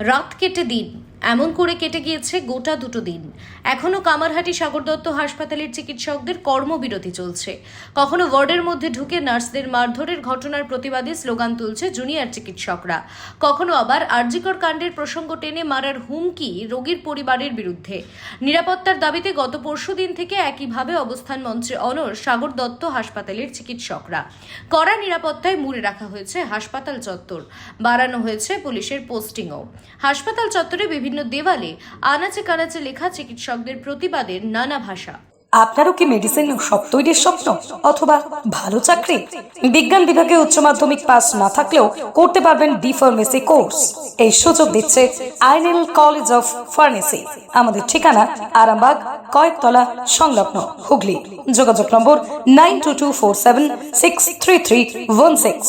রাত কেটে দিন। এমন করে কেটে গিয়েছে গোটা দুটো দিন। এখনও কামারহাটি সাগর দত্ত হাসপাতালের চিকিৎসকদের কর্মবিরতি চলছে। কখনো ওয়ার্ডের মধ্যে ঢুকে নার্সদের মারধরের ঘটনার প্রতিবাদে স্লোগান তুলছে জুনিয়র চিকিৎসকরা। কখনো আবার আরজিকর কাণ্ডের প্রসঙ্গ টেনে মারার হুমকি রোগীর পরিবারের বিরুদ্ধে। নিরাপত্তার দাবিতে গত পরশু দিন থেকে একইভাবে অবস্থান মঞ্চে অনর সাগর দত্ত হাসপাতালের চিকিৎসকরা। কড়া নিরাপত্তায় মুড়ে রাখা হয়েছে হাসপাতাল চত্বর। বাড়ানো হয়েছে পুলিশের পোস্টিংও। হাসপাতাল চত্বরে বিভিন্ন দেওয়ালে আনাচে কানাচে লেখা চিকিৎসকদের প্রতিবাদের নানা ভাষা। আপনারও কি মেডিসিন সব তৈরির স্বপ্ন? অথবা ভালো চাকরি? বিজ্ঞান বিভাগে উচ্চ মাধ্যমিক পাস না থাকলেও করতে পারবেন ডি ফার্মেসি কোর্স এই সুযোগ দিচ্ছে আইনেল কলেজ অফ ফার্মেসি আমাদের ঠিকানা আরামবাগ, কয়েকতলা, সংলগ্ন হুগলি। যোগাযোগ নম্বর nine two two four seven six three three one six